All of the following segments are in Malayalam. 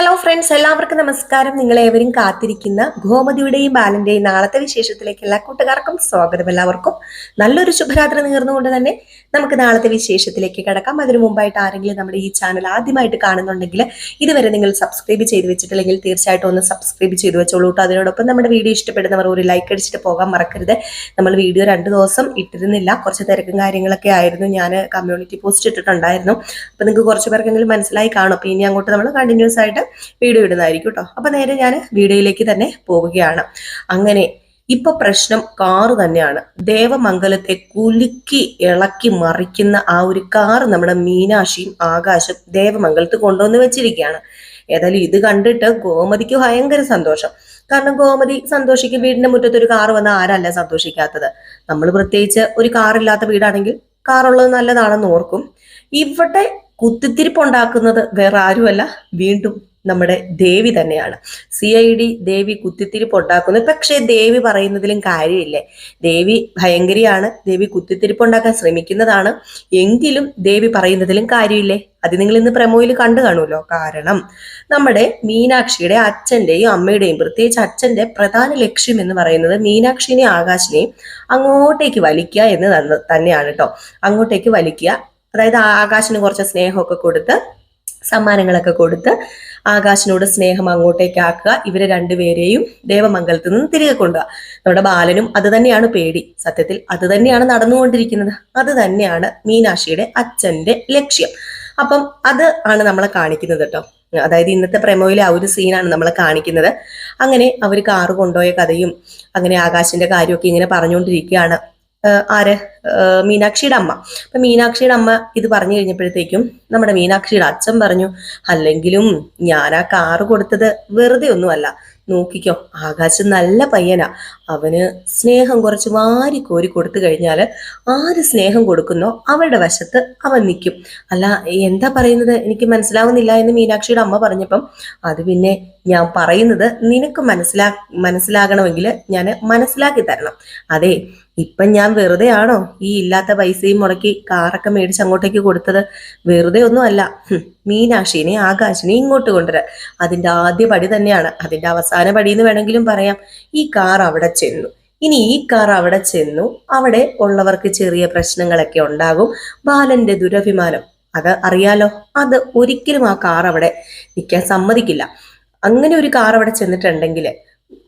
ഹലോ ഫ്രണ്ട്സ് എല്ലാവർക്കും നമസ്കാരം. നിങ്ങൾ ഏവരും കാത്തിരിക്കുന്ന ഗോമതിയുടെയും ബാലന്റെയും നാളത്തെ വിശേഷത്തിലേക്ക് എല്ലാ കൂട്ടുകാർക്കും സ്വാഗതം. എല്ലാവർക്കും നല്ലൊരു ശുഭരാത്രി നേർന്നുകൊണ്ട് തന്നെ നമുക്ക് നാളത്തെ വിശേഷത്തിലേക്ക് കിടക്കാം. അതിനു മുമ്പായിട്ട് ആരെങ്കിലും നമ്മുടെ ഈ ചാനൽ ആദ്യമായിട്ട് കാണുന്നുണ്ടെങ്കിൽ ഇതുവരെ നിങ്ങൾ സബ്സ്ക്രൈബ് ചെയ്ത് വെച്ചിട്ടില്ലെങ്കിൽ തീർച്ചയായിട്ടും ഒന്ന് സബ്സ്ക്രൈബ് ചെയ്ത് വെച്ചോളൂ കേട്ടോ അതിനോടൊപ്പം നമ്മുടെ വീഡിയോ ഇഷ്ടപ്പെടുന്നവർ ഒരു ലൈക്ക് അടിച്ചിട്ട് പോകാൻ മറക്കരുത്. നമ്മൾ വീഡിയോ രണ്ട് ദിവസം ഇട്ടിരുന്നില്ല. കുറച്ച് തിരക്കും കാര്യങ്ങളൊക്കെ ആയിരുന്നു. ഞാൻ കമ്മ്യൂണിറ്റി പോസ്റ്റ് ഇട്ടിട്ടുണ്ടായിരുന്നു. അപ്പൊ നിങ്ങൾക്ക് കുറച്ച് പേർക്കെങ്കിലും മനസ്സിലായി കാണും. അപ്പൊ ഇനി അങ്ങോട്ട് നമ്മൾ കണ്ടിന്യൂസ് ആയിട്ട് വീഡിയോ ഇടുന്നതായിരിക്കും കേട്ടോ അപ്പൊ നേരെ ഞാൻ വീഡിയോയിലേക്ക് തന്നെ പോവുകയാണ്. അങ്ങനെ ഇപ്പൊ പ്രശ്നം കാറ് തന്നെയാണ്. ദേവമംഗലത്തെ കുലുക്കി ഇളക്കി മറിക്കുന്ന ആ ഒരു കാറ് നമ്മുടെ മീനാക്ഷിയും ആകാശം ദേവമംഗലത്ത് കൊണ്ടുവന്ന് വെച്ചിരിക്കുകയാണ്. ഏതായാലും ഇത് കണ്ടിട്ട് ഗോമതിക്ക് ഭയങ്കര സന്തോഷം. കാരണം ഗോമതി സന്തോഷിക്കും വീടിന്റെ മുറ്റത്തൊരു കാറ് വന്ന ആരല്ല സന്തോഷിക്കാത്തത്. നമ്മൾ പ്രത്യേകിച്ച് ഒരു കാറില്ലാത്ത വീടാണെങ്കിൽ കാറുള്ളത് നല്ലതാണെന്ന് ഓർക്കും. ഇവിടെ കുത്തിത്തിരിപ്പുണ്ടാക്കുന്നത് വേറെ ആരുമല്ല. വീണ്ടും നമ്മുടെ ദേവി തന്നെയാണ്. സി ഐ ഡി ദേവി കുത്തിത്തിരിപ്പ് ഉണ്ടാക്കുന്നത് പക്ഷേ ദേവി പറയുന്നതിലും കാര്യമില്ലേ. ദേവി ഭയങ്കരിയാണ്. ദേവി കുത്തിത്തിരിപ്പ് ഉണ്ടാക്കാൻ ശ്രമിക്കുന്നതാണ്. എങ്കിലും ദേവി പറയുന്നതിലും കാര്യമില്ലേ. അത് നിങ്ങൾ ഇന്ന് പ്രമോയിൽ കണ്ടു കാണുമല്ലോ. കാരണം നമ്മുടെ മീനാക്ഷിയുടെ അച്ഛന്റെയും അമ്മയുടെയും പ്രത്യേകിച്ച് അച്ഛന്റെ പ്രധാന ലക്ഷ്യം എന്ന് പറയുന്നത് മീനാക്ഷിനെയും ആകാശിനെയും അങ്ങോട്ടേക്ക് വലിക്കുക എന്ന് തന്നെയാണ് കേട്ടോ അങ്ങോട്ടേക്ക് വലിക്കുക. അതായത് ആകാശിന് കുറച്ച് സ്നേഹമൊക്കെ കൊടുത്ത് സമ്മാനങ്ങളൊക്കെ കൊടുത്ത് ആകാശിനോട് സ്നേഹം അങ്ങോട്ടേക്ക് ആക്കുക ഇവരെ രണ്ടുപേരെയും ദേവമംഗലത്ത് നിന്ന് തിരികെ കൊണ്ടുപോകുക നമ്മുടെ ബാലനും അത് തന്നെയാണ് പേടി. സത്യത്തിൽ അത് തന്നെയാണ് നടന്നുകൊണ്ടിരിക്കുന്നത്. അത് തന്നെയാണ് മീനാക്ഷിയുടെ അച്ഛന്റെ ലക്ഷ്യം. അപ്പം അത് ആണ് നമ്മളെ കാണിക്കുന്നത് കേട്ടോ. അതായത് ഇന്നത്തെ പ്രമോയിലെ ആ ഒരു സീനാണ് നമ്മളെ കാണിക്കുന്നത്. അങ്ങനെ അവർ കാറ് കൊണ്ടുപോയ കഥയും അങ്ങനെ ആകാശിന്റെ കാര്യമൊക്കെ ഇങ്ങനെ പറഞ്ഞുകൊണ്ടിരിക്കുകയാണ്. ആര്? മീനാക്ഷിയുടെ അമ്മ. അപ്പൊ മീനാക്ഷിയുടെ അമ്മ ഇത് പറഞ്ഞു കഴിഞ്ഞപ്പോഴത്തേക്കും നമ്മുടെ മീനാക്ഷിയുടെ അച്ഛൻ പറഞ്ഞു അല്ലെങ്കിലും ഞാൻ ആ കാറ് കൊടുത്തത് വെറുതെ ഒന്നുമല്ല. നോക്കിക്കോ ആകാശം നല്ല പയ്യനാ. അവന് സ്നേഹം കുറച്ച് വാരി കോരി കൊടുത്തു കഴിഞ്ഞാൽ ആര് സ്നേഹം കൊടുക്കുന്നോ അവരുടെ വശത്ത് അവൻ നിൽക്കും അല്ല എന്താ പറയുന്നത്? എനിക്ക് മനസ്സിലാവുന്നില്ല എന്ന് മീനാക്ഷിയുടെ അമ്മ പറഞ്ഞപ്പം അത് പിന്നെ ഞാൻ പറയുന്നത് നിനക്ക് മനസ്സിലാ മനസ്സിലാകണമെങ്കിൽ ഞാൻ മനസ്സിലാക്കി തരണം. അതെ ഇപ്പം ഞാൻ വെറുതെ ആണോ ഈ ഇല്ലാത്ത പൈസയും മുടക്കി കാറൊക്കെ മേടിച്ച് അങ്ങോട്ടേക്ക് കൊടുത്തത്? വെറുതെ ഒന്നും അല്ല. മീനാക്ഷിനെ ആകാശിനെ ഇങ്ങോട്ട് കൊണ്ടുവരാൻ. അതിന്റെ ആദ്യ പടി തന്നെയാണ്. അതിന്റെ അവസാന പടി എന്ന് വേണമെങ്കിലും പറയാം. ഈ കാർ അവിടെ ചെന്നു. ഇനി ഈ കാർ അവിടെ ചെന്നു. അവിടെ ഉള്ളവർക്ക് ചെറിയ പ്രശ്നങ്ങളൊക്കെ ഉണ്ടാകും. ബാലന്റെ ദുരഭിമാനം. അത് അറിയാലോ? അത് ഒരിക്കലും ആ കാർ അവിടെ നിൽക്കാൻ സമ്മതിക്കില്ല. അങ്ങനെ ഒരു കാർ അവിടെ ചെന്നിട്ടുണ്ടെങ്കിൽ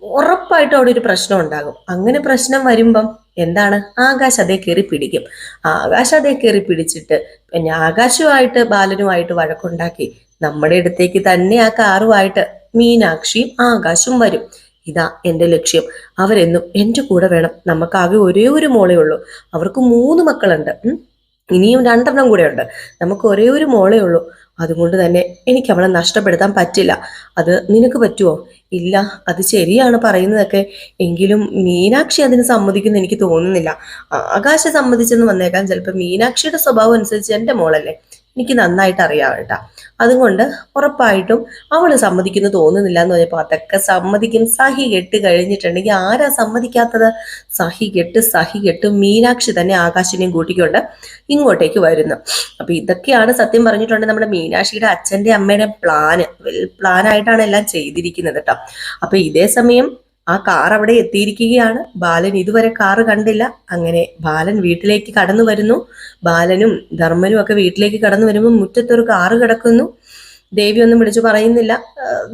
ഉറപ്പായിട്ടും അവിടെ ഒരു പ്രശ്നം ഉണ്ടാകും. അങ്ങനെ പ്രശ്നം വരുമ്പം എന്താണ്? ആകാശ് അതേ കയറി പിടിക്കും. ആകാശ് അതേ കയറി പിടിച്ചിട്ട് പിന്നെ ആകാശുമായിട്ട് ബാലനുമായിട്ട് വഴക്കുണ്ടാക്കി നമ്മുടെ അടുത്തേക്ക് തന്നെ ആ കാറുമായിട്ട് മീനാക്ഷിയും ആകാശും വരും. ഇതാ എന്റെ ലക്ഷ്യം. അവരെന്നും എന്റെ കൂടെ വേണം. നമുക്കാകെ ഒരേ ഒരു മോളേ ഉള്ളൂ. അവർക്ക് മൂന്ന് മക്കളുണ്ട്. ഇനിയും രണ്ടെണ്ണം കൂടെ ഉണ്ട്. നമുക്ക് ഒരേ ഒരു മോളേ ഉള്ളൂ. അതുകൊണ്ട് തന്നെ എനിക്ക് അവളെ നഷ്ടപ്പെടുത്താൻ പറ്റില്ല. അത് നിനക്ക് പറ്റുമോ ഇല്ല അത് ശരിയാണ് പറയുന്നതൊക്കെ. എങ്കിലും മീനാക്ഷി അതിന് സമ്മതിക്കുന്നു എനിക്ക് തോന്നുന്നില്ല. ആകാശ സമ്മതിച്ചെന്ന് വന്നേക്കാൻ ചിലപ്പോൾ മീനാക്ഷിയുടെ സ്വഭാവം അനുസരിച്ച് എന്റെ മോളല്ലേ? എനിക്ക് നന്നായിട്ട് അറിയാം കേട്ടാ. അതുകൊണ്ട് ഉറപ്പായിട്ടും അവൾ സമ്മതിക്കുന്നു തോന്നുന്നില്ല എന്ന് പറഞ്ഞപ്പോൾ അതൊക്കെ സമ്മതിക്കും. സഹി കെട്ട് കഴിഞ്ഞിട്ടുണ്ടെങ്കിൽ ആരാ സമ്മതിക്കാത്തത്? സഹി കെട്ട് സഹി കെട്ട് മീനാക്ഷി തന്നെ ആകാശിനെയും കൂട്ടിക്കൊണ്ട് ഇങ്ങോട്ടേക്ക് വരുന്നു. അപ്പൊ ഇതൊക്കെയാണ് സത്യം പറഞ്ഞിട്ടുണ്ടെങ്കിൽ നമ്മുടെ മീനാക്ഷിയുടെ അച്ഛന്റെ അമ്മയുടെ പ്ലാന് വെൽ പ്ലാനായിട്ടാണ് എല്ലാം ചെയ്തിരിക്കുന്നത് കേട്ടോ. അപ്പൊ ഇതേ സമയം ആ കാർ അവിടെ എത്തിയിരിക്കുകയാണ്. ബാലൻ ഇതുവരെ കാറ് കണ്ടില്ല. അങ്ങനെ ബാലൻ വീട്ടിലേക്ക് കടന്നു വരുന്നു. ബാലനും ധർമ്മനും ഒക്കെ വീട്ടിലേക്ക് കടന്നു വരുമ്പോൾ മുറ്റത്തൊരു കാറ് കിടക്കുന്നു. ദേവി ഒന്നും വിളിച്ചു പറയുന്നില്ല.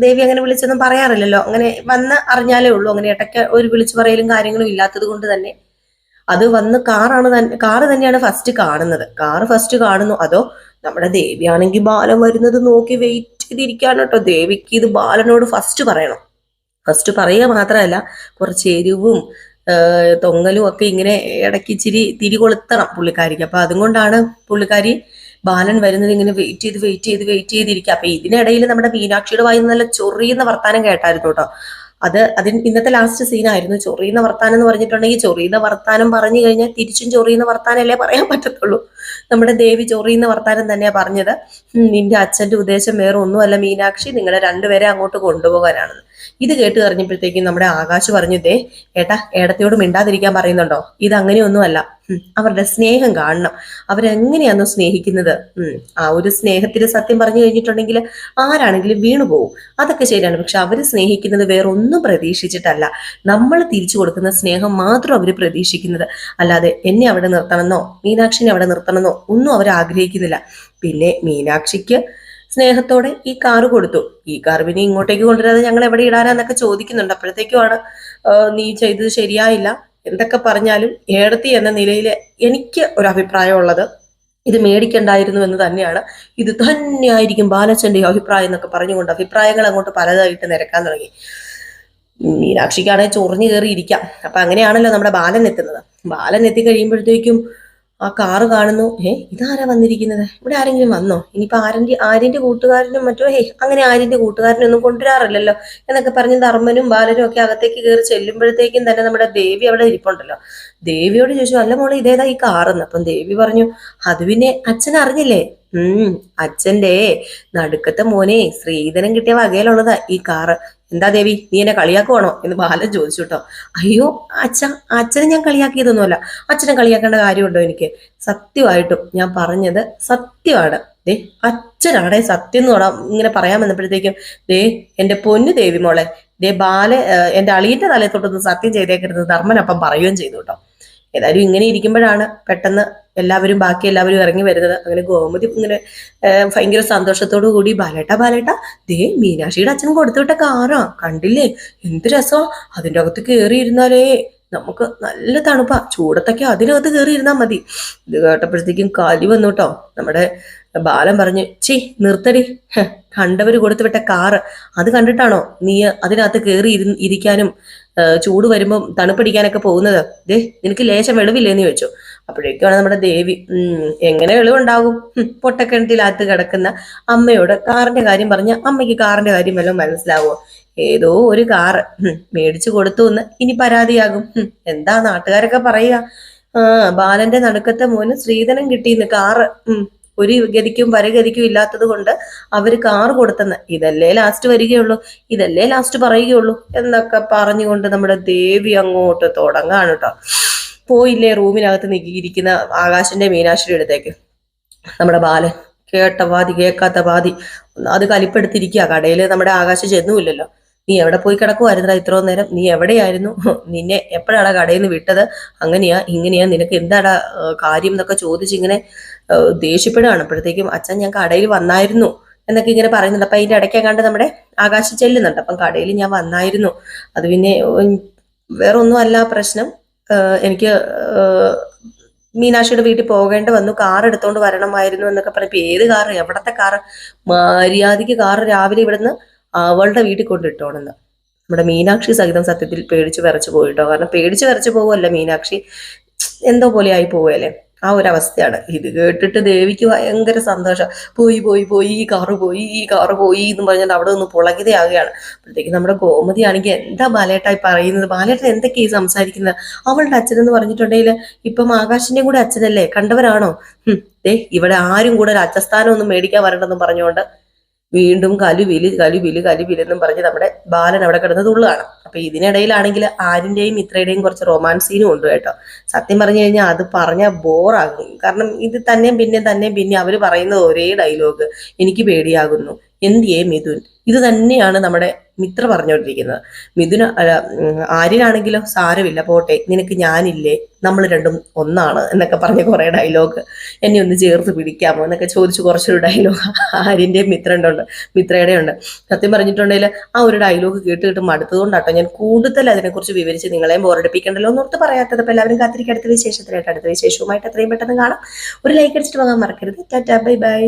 ദേവി അങ്ങനെ വിളിച്ചൊന്നും പറയാറില്ലല്ലോ. അങ്ങനെ വന്ന് അറിഞ്ഞാലേ ഉള്ളൂ. അങ്ങനെ ഇടയ്ക്ക് ഒരു വിളിച്ചു പറയലും കാര്യങ്ങളും ഇല്ലാത്തത് കൊണ്ട് തന്നെ. അത് വന്ന് കാറാണ് കാറ് തന്നെയാണ് ഫസ്റ്റ് കാണുന്നത്. കാറ് ഫസ്റ്റ് കാണുന്നു. അതോ നമ്മുടെ ദേവിയാണെങ്കിൽ ബാലൻ വരുന്നത് നോക്കി വെയിറ്റ് ചെയ്തിരിക്കാണ് കേട്ടോ. ദേവിക്ക് ഇത് ബാലനോട് ഫസ്റ്റ് പറയണം. ഫസ്റ്റ് പറയുക മാത്രമല്ല കുറച്ച് എരിവും തൊങ്ങലും ഒക്കെ ഇങ്ങനെ ഇടയ്ക്ക് ഇച്ചിരി തിരി കൊളുത്തണം പുള്ളിക്കാരിക്ക്. അപ്പൊ അതുകൊണ്ടാണ് പുള്ളിക്കാരി ബാലൻ വരുന്നത് ഇങ്ങനെ വെയിറ്റ് ചെയ്ത് വെയിറ്റ് ചെയ്ത് വെയിറ്റ് ചെയ്തിരിക്കുക. അപ്പൊ ഇതിനിടയിൽ നമ്മുടെ മീനാക്ഷിയുടെ വായിൽ നല്ല ചൊറിയുന്ന വർത്താനം കേട്ടായിരുന്നു കേട്ടോ. അത് അതിന് ഇന്നത്തെ ലാസ്റ്റ് സീനായിരുന്നു ചൊറിയുന്ന വർത്താനം എന്ന് പറഞ്ഞിട്ടുണ്ടെങ്കിൽ ചൊറിയുന്ന വർത്താനം പറഞ്ഞു കഴിഞ്ഞാൽ തിരിച്ചും ചൊറിയുന്ന വർത്താനല്ലേ പറയാൻ പറ്റത്തുള്ളൂ. നമ്മുടെ ദേവി ചൊറിയുന്ന വർത്താനം തന്നെയാണ് പറഞ്ഞത്. നിന്റെ അച്ഛന്റെ ഉദ്ദേശം വേറെ ഒന്നുമല്ല മീനാക്ഷി. നിങ്ങളെ രണ്ടുപേരെ അങ്ങോട്ട് കൊണ്ടുപോകാനാണെന്ന് ഇത് കേട്ട് കഴിഞ്ഞപ്പോഴത്തേക്കും നമ്മുടെ ആകാശ് പറഞ്ഞു ദേ ഏട്ടാ ഏടത്തിയോട് മിണ്ടാതിരിക്കാൻ പറയുന്നുണ്ടോ? ഇത് അങ്ങനെയൊന്നുമല്ല. അവരുടെ സ്നേഹം കാണണം. അവരെങ്ങനെയാണോ സ്നേഹിക്കുന്നത്? ആ ഒരു സ്നേഹത്തിന് സത്യം പറഞ്ഞു കഴിഞ്ഞിട്ടുണ്ടെങ്കിൽ ആരാണെങ്കിലും വീണു പോകും അതൊക്കെ ശരിയാണ്. പക്ഷെ അവർ സ്നേഹിക്കുന്നത് വേറെ ഒന്നും പ്രതീക്ഷിച്ചിട്ടല്ല. നമ്മൾ തിരിച്ചു കൊടുക്കുന്ന സ്നേഹം മാത്രം അവർ പ്രതീക്ഷിക്കുന്നത്. അല്ലാതെ എന്നെ അവിടെ നിർത്തണമെന്നോ മീനാക്ഷിനെ അവിടെ നിർത്തണമെന്നോ ഒന്നും അവർ ആഗ്രഹിക്കുന്നില്ല. പിന്നെ മീനാക്ഷിക്ക് സ്നേഹത്തോടെ ഈ കാറ് കൊടുത്തു. ഈ കാർ പിന്നെ ഇങ്ങോട്ടേക്ക് കൊണ്ടുവരാതെ ഞങ്ങൾ എവിടെ ഇടാനാന്നൊക്കെ ചോദിക്കുന്നുണ്ട്. അപ്പോഴത്തേക്കുമാണ് നീ ചെയ്തത് ശരിയായില്ല. എന്തൊക്കെ പറഞ്ഞാലും ഏടത്തി എന്ന നിലയിൽ എനിക്ക് ഒരു അഭിപ്രായം ഉള്ളത്. ഇത് മേടിക്കണ്ടായിരുന്നു എന്ന് തന്നെയാണ്. ഇത് തന്നെയായിരിക്കും ബാലച്ചന്റെ അഭിപ്രായം എന്നൊക്കെ പറഞ്ഞുകൊണ്ട് അഭിപ്രായങ്ങൾ അങ്ങോട്ട് പലതായിട്ട് നിരക്കാൻ തുടങ്ങി. മീനാക്ഷിക്കാണെങ്കിൽ ചൊറിഞ്ഞു കയറിയിരിക്കാം അപ്പൊ അങ്ങനെയാണല്ലോ നമ്മുടെ ബാലൻ എത്തുന്നത്. ബാലൻ എത്തി കഴിയുമ്പോഴത്തേക്കും ആ കാറ് കാണുന്നു. ഏ ഇതാരാ വന്നിരിക്കുന്നത്? ഇവിടെ ആരെങ്കിലും വന്നോ? ഇനിയിപ്പോ ആരന്റെ ആര്യന്റെ കൂട്ടുകാരനും മറ്റോ? ഹേ അങ്ങനെ ആര്യന്റെ കൂട്ടുകാരനൊന്നും കൊണ്ടുവരാറില്ലല്ലോ എന്നൊക്കെ പറഞ്ഞ് ധർമ്മനും ബാലനും ഒക്കെ അകത്തേക്ക് കയറി ചെല്ലുമ്പോഴത്തേക്കും തന്നെ നമ്മുടെ ദേവി അവിടെ ഇരിപ്പുണ്ടല്ലോ. ദേവിയോട് ചോദിച്ചു അല്ല മോളെ ഇതേതാ ഈ കാറെന്ന്? അപ്പം ദേവി പറഞ്ഞു അത് പിന്നെ അച്ഛൻ അറിഞ്ഞില്ലേ? ഉം അച്ഛന്റെ നടുക്കത്തെ മോനെ ശ്രീധനം കിട്ടിയ വകയിലുള്ളതാ ഈ കാറ്. എന്താ ദേവി? നീ എന്നെ കളിയാക്കുവാണോ? എന്ന് ബാലൻ ചോദിച്ചു കേട്ടോ. അയ്യോ അച്ഛ അച്ഛനെ ഞാൻ കളിയാക്കിയതൊന്നുമല്ല. അച്ഛനെ കളിയാക്കേണ്ട കാര്യമുണ്ടോ എനിക്ക്? സത്യമായിട്ടും ഞാൻ പറഞ്ഞത് സത്യമാണ്. ദേ അച്ഛനാണേ സത്യം എന്ന് പറയാം ഇങ്ങനെ പറയാൻ വന്നപ്പോഴത്തേക്കും ദേ എന്റെ പൊന്നു ദേവി മോളെ ദേ ബാല എന്റെ എന്റെ അളിയന്റെ തലയിൽ തൊട്ടൊന്ന് സത്യം ചെയ്തേക്കരുത് ധർമ്മനൊപ്പം പറയുകയും ചെയ്തു കേട്ടോ. ഏതായാലും ഇങ്ങനെ ഇരിക്കുമ്പോഴാണ് പെട്ടെന്ന് എല്ലാവരും ബാക്കി എല്ലാവരും ഇറങ്ങി വരുന്നത്. അങ്ങനെ ഗോമതി ഇങ്ങനെ ഭയങ്കര സന്തോഷത്തോടു കൂടി ബാലേട്ട ബാലേട്ട ദേ മീനാക്ഷിയുടെ അച്ഛൻ കൊടുത്തുവിട്ട കാറാ കണ്ടില്ലേ? എന്ത് രസമാ അതിന്റെ അകത്ത് കയറി ഇരുന്നാലേ നമുക്ക് നല്ല തണുപ്പാ. ചൂടത്തൊക്കെ അതിനകത്ത് കയറി ഇരുന്നാ മതി. ഇത് കേട്ടപ്പോഴത്തേക്കും കാലി വന്നു കേട്ടോ നമ്മുടെ ബാലൻ പറഞ്ഞു ചീ നിർത്തടി. കണ്ടവര് കൊടുത്തുവിട്ട കാറ് അത് കണ്ടിട്ടാണോ നീ അതിനകത്ത് കയറി ഇരി ഇരിക്കാനും ചൂട് വരുമ്പം തണുപ്പടിക്കാനൊക്കെ പോകുന്നത്. ദേ നിനക്ക് ലേശം വെളിവില്ലേന്ന് ചോദിച്ചു. അപ്പോഴേക്കാണ് നമ്മുടെ ദേവി എങ്ങനെ വെളിവുണ്ടാകും? പൊട്ടക്കിണറ്റിലകത്ത് കിടക്കുന്ന അമ്മയോട് കാറിന്റെ കാര്യം പറഞ്ഞ അമ്മയ്ക്ക് കാറിന്റെ കാര്യം വല്ലതും മനസ്സിലാവോ? ഏതോ ഒരു ഹും, മേടിച്ചു കൊടുത്തു എന്ന് ഇനി പരാതിയാകും. എന്താ നാട്ടുകാരൊക്കെ പറയുക? ആ ബാലന്റെ നടുക്കത്തെ മോന് സ്ത്രീധനം കിട്ടിയിന്ന് കാറ് ഒരു ഗതിക്കും പരഗതിക്കും ഇല്ലാത്തത് കൊണ്ട് അവർ കാർ കൊടുത്തെന്ന് ഇതല്ലേ ലാസ്റ്റ് വരികയുള്ളൂ ഇതല്ലേ ലാസ്റ്റ് പറയുകയുള്ളൂ എന്നൊക്കെ പറഞ്ഞുകൊണ്ട് നമ്മുടെ ദേവി അങ്ങോട്ട് തുടങ്ങാണ് കേട്ടോ പോയില്ലേ റൂമിനകത്ത് നീക്കിയിരിക്കുന്ന ആകാശന്റെ മീനാക്ഷിയുടെ അടുത്തേക്ക്. നമ്മുടെ ബാലൻ കേട്ട പാതി കേൾക്കാത്ത പാതി അത് കലിപ്പെടുത്തിരിക്കുക കടയിൽ നമ്മുടെ ആകാശം ചെന്നുമില്ലല്ലോ. നീ എവിടെ പോയി കിടക്കുമായിരുന്ന ഇത്രയും നേരം? നീ എവിടെയായിരുന്നു? നിന്നെ എപ്പോഴാണ് കടയിൽ നിന്ന് വിട്ടത്? അങ്ങനെയാ ഇങ്ങനെയാ നിനക്ക് എന്താടാ കാര്യം എന്നൊക്കെ ചോദിച്ച് ഇങ്ങനെ ഏഹ്, ദേഷ്യപ്പെടുകയാണ്. അപ്പോഴത്തേക്കും അച്ഛൻ ഞാൻ കടയിൽ വന്നായിരുന്നു എന്നൊക്കെ ഇങ്ങനെ പറയുന്നുണ്ട്. അപ്പൊ അതിന്റെ ഇടയ്ക്ക് കണ്ട് നമ്മുടെ ആകാശം ചെല്ലുന്നുണ്ട്. അപ്പം കടയിൽ ഞാൻ വന്നായിരുന്നു. അത് പിന്നെ വേറെ ഒന്നും അല്ല പ്രശ്നം. എനിക്ക് മീനാക്ഷിയുടെ വീട്ടിൽ പോകേണ്ടി വന്നു. കാർ എടുത്തോണ്ട് വരണമായിരുന്നു എന്നൊക്കെ പറഞ്ഞപ്പോൾ ഏത് കാർ എവിടത്തെ കാർ മര്യാദയ്ക്ക് കാർ രാവിലെ ഇവിടുന്ന് അവളുടെ വീട്ടിൽ കൊണ്ടിട്ടോണെന്ന്. നമ്മുടെ മീനാക്ഷി സഹിതം സത്യത്തിൽ പേടിച്ച് വിറച്ചു പോയിട്ടോ? കാരണം പേടിച്ച് വിറച്ചു പോവല്ല മീനാക്ഷി? എന്തോ പോലെ ആയി പോവല്ലേ ആ ഒരു അവസ്ഥയാണ് ഇത് കേട്ടിട്ട് ദേവിക്ക് ഭയങ്കര സന്തോഷം. പോയി പോയി പോയി ഈ കാറ് പോയി ഈ കാറ് പോയി എന്ന് പറഞ്ഞാൽ അവിടെ ഒന്ന് പുളകിതയാകുകയാണ് അപ്പോഴത്തേക്ക് നമ്മുടെ ഗോമതി ആണെങ്കിൽ എന്താ ബാലേട്ടായി പറയുന്നത്? ബാലേട്ടൻ എന്തൊക്കെ ഈ സംസാരിക്കുന്നത്? അവളുടെ അച്ഛനെന്ന് പറഞ്ഞിട്ടുണ്ടെങ്കിൽ ഇപ്പം ആകാശിന്റെയും കൂടെ അച്ഛനല്ലേ? കണ്ടവരാണോ? ദേ ഇവിടെ ആരും കൂടെ ഒരു അച്ഛസ്ഥാനം ഒന്നും മേടിക്കാൻ വരണ്ടെന്നും പറഞ്ഞുകൊണ്ട് വീണ്ടും കലുവിൽ കലുവിൽ കലുവിലെന്നും പറഞ്ഞ് നമ്മുടെ ബാലൻ അവിടെ കിടന്ന് തുള്ളുകയാണ് അപ്പൊ ഇതിനിടയിലാണെങ്കിൽ ആരിന്റെയും ഇത്രയുടെയും കുറച്ച് റൊമാൻസ് സീനും ഉണ്ട് കേട്ടോ. സത്യം പറഞ്ഞു കഴിഞ്ഞാൽ അത് പറഞ്ഞാൽ ബോറാകും കാരണം ഇത് തന്നെയും പിന്നെ തന്നെയും പിന്നെ അവർ പറയുന്ന ഒരേ ഡയലോഗ് എനിക്ക് പേടിയാകുന്നു. എന്തിയേ മിഥുൻ? ഇത് തന്നെയാണ് നമ്മുടെ മിത്ര പറഞ്ഞുകൊണ്ടിരിക്കുന്നത്. മിഥുന ആര്യനാണെങ്കിലോ സാരമില്ല പോട്ടെ നിനക്ക് ഞാനില്ലേ നമ്മൾ രണ്ടും ഒന്നാണ് എന്നൊക്കെ പറഞ്ഞ കുറേ ഡയലോഗ് എന്നെ ഒന്ന് ചേർത്ത് പിടിക്കാമോ എന്നൊക്കെ ചോദിച്ചു കുറച്ചൊരു ഡയലോഗ് ആര്യന്റെയും മിത്രന്റെ ഉണ്ട് മിത്രയുടെ ഉണ്ട് സത്യം പറഞ്ഞിട്ടുണ്ടെങ്കിൽ ആ ഒരു ഡയലോഗ് കേട്ട് കേട്ട് മടുത്തതുകൊണ്ടാട്ടോ ഞാൻ കൂടുതൽ അതിനെക്കുറിച്ച് വിവരിച്ച് നിങ്ങളെയും ബോറടിപ്പിക്കണ്ടല്ലോ എന്നോർത്ത് പറയാത്തത്. അപ്പോൾ എല്ലാവരും കാത്തിരിക്കും. അടുത്ത വിശേഷത്തിലായിട്ട് അടുത്ത വിശേഷവുമായിട്ട് എത്രയും പെട്ടെന്ന് കാണാം. ഒരു ലൈക്ക് അടിച്ചിട്ട് വാങ്ങാൻ മറക്കരുത്. Tata bye bye.